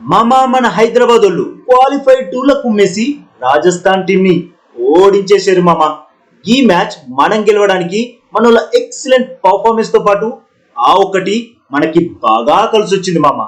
మామా మన హైదరాబాద్ వాళ్ళు క్వాలిఫైడ్ టూల కుమ్మేసి రాజస్థాన్ టీం ని ఓడించేశారు మామ. ఈ మ్యాచ్ మనం గెలవడానికి మన ఎక్సలెంట్ పర్ఫార్మెన్స్తో పాటు ఆ ఒక్కటి మనకి బాగా కలిసి వచ్చింది మామ.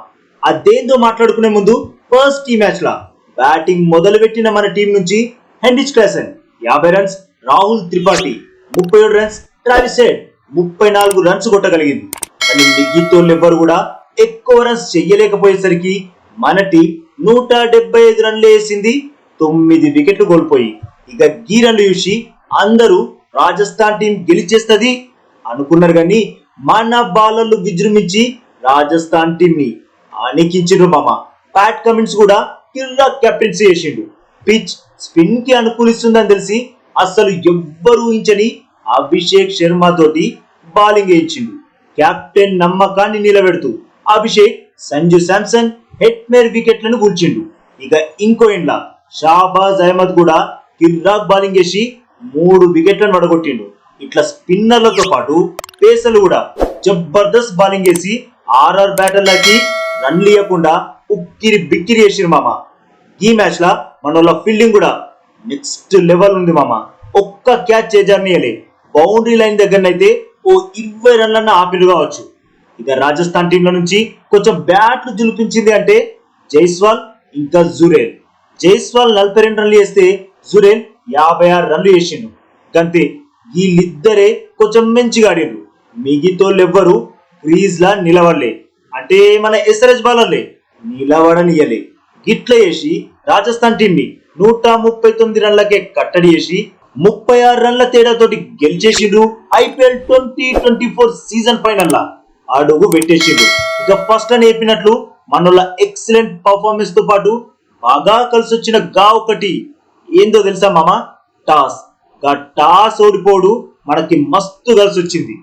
అదేందో మాట్లాడుకునే ముందు ఫస్ట్ ఈ మ్యాచ్ లా బ్యాటింగ్ మొదలుపెట్టిన మన టీం నుంచి హెండిచ్ క్లాసన్ యాభై రన్స్ రాహుల్ త్రిపాఠి ముప్పై ఏడు రన్స్ ట్రావిస్ హెడ్ ముప్పై నాలుగు రన్స్ కొట్టగలిగింది. కానీ మిగతా ఎవ్వరు కూడా ఎక్కువ రన్స్ చెయ్యలేకపోయేసరికి మన టీం నూట డెబ్బై ఐదు రన్లు వేసింది తొమ్మిది వికెట్లు కోల్పోయి. ఇక గీ రన్లు చూసి అందరూ రాజస్థాన్ టీం గెలిచేస్తుంది అనుకున్నారు కానీ మన బాలర్లు విజృంభించి రాజస్థాన్ టీం ని అణికించిండ్రు మామ. ప్యాట్ కమిన్స్ కూడా కిల్లా కెప్టెన్సీ చేసిండు పిచ్ స్పిన్కి అనుకూలిస్తుందని తెలిసి అసలు ఎవ్వరూ ఊహించని అభిషేక్ శర్మ తోటి బౌలింగ్ వేయించిండు. కెప్టెన్ నమ్మకాన్ని నిలబెడుతూ అభిషేక్ సంజు శాంసన్ హెట్మేర్ వికెట్లను కూర్చిండు. ఇక ఇంకో ఇండ్ల షాబాజ్ అహ్మద్ కూడా కిర్రాక్ బౌలింగ్ వేసి మూడు వికెట్లను పడగొట్టిండు ఇట్లా స్పిన్నర్లతో పాటు పేసర్లు కూడా జబర్దస్త్ బౌలింగ్ వేసి ఆర్ఆర్ బ్యాటర్లకి రన్లు ఇవ్వకుండా ఉక్కిరి బిక్కిరి చేసిరు మామ. ఈ మ్యాచ్ లా మన ఫీల్డింగ్ కూడా నెక్స్ట్ లెవెల్ ఉంది మామ. ఒక్క క్యాచ్ చేజార్నియలే బౌండరీ లైన్ దగ్గరనైతే ఓ ఇరవై రన్లన్న ఆపిలు కావచ్చు. ఇక రాజస్థాన్ టీంలో నుంచి కొంచెం బ్యాట్లు జులిపించింది అంటే జైస్వాల్ ఇంకా జురేల్. జైస్వాల్ నలభై రెండు రన్లు వేస్తే జురేల్ యాభై ఆరు రన్లు వేసిండు గంతే వీళ్ళిద్దరే కొంచెం మంచిగా ఆడిండ్రు. మిగతోళ్ళు ఎవ్వరు నిలవలే అంటే మన ఎస్ఆర్ఎస్ బాలర్లే నిలవడనియలే గిట్ల వేసి రాజస్థాన్ టీంని నూట ముప్పై తొమ్మిది రన్లకే కట్టడి చేసి ముప్పై ఆరు రన్ల తేడాతోటి గెలిచేసిండ్రు IPL twenty twenty four season ఫైనల్లా. అడుగు పెట్టేసిండు. ఇక ఫస్ట్ అని చెప్పినట్లు మనోళ్ళ ఎక్సలెంట్ పర్ఫార్మెన్స్తో పాటు బాగా కలిసి వచ్చిన గా ఒకటి. ఏందో తెలుసా మామ? టాస్. గా టాస్ ఓడిపోడు మనకి మస్తు కలిసి వచ్చింది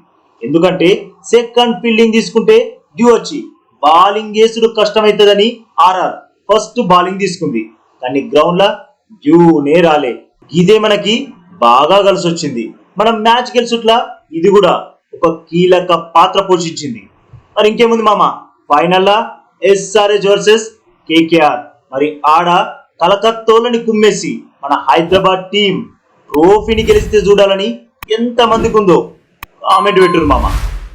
ఎందుకంటే సెకండ్ ఫీల్డింగ్ తీసుకుంటే డ్యూ వచ్చి బౌలింగ్ చేసుడు కష్టమవుతుందని ఆర్ఆర్ ఫస్ట్ బౌలింగ్ తీసుకుంది. కానీ గ్రౌండ్ లా డ్యూనే రాలే. ఇదే మనకి బాగా కలిసి వచ్చింది మనం మ్యాచ్ గెలిచుట్లా ఇది కూడా. ఒక కీలక పాత్ర పోషించింది. మరి ఇంకేముంది మామ? ఫైనల్ లా ఎస్ఆర్ఎస్ వర్సెస్ కేకేఆర్ మరి ఆడ కలకత్తోలని కుమ్మేసి మన హైదరాబాద్ టీం ట్రోఫీని గెలిస్తే చూడాలని ఎంత మందికి ఉందో కామెంట్ పెట్టురు మామ.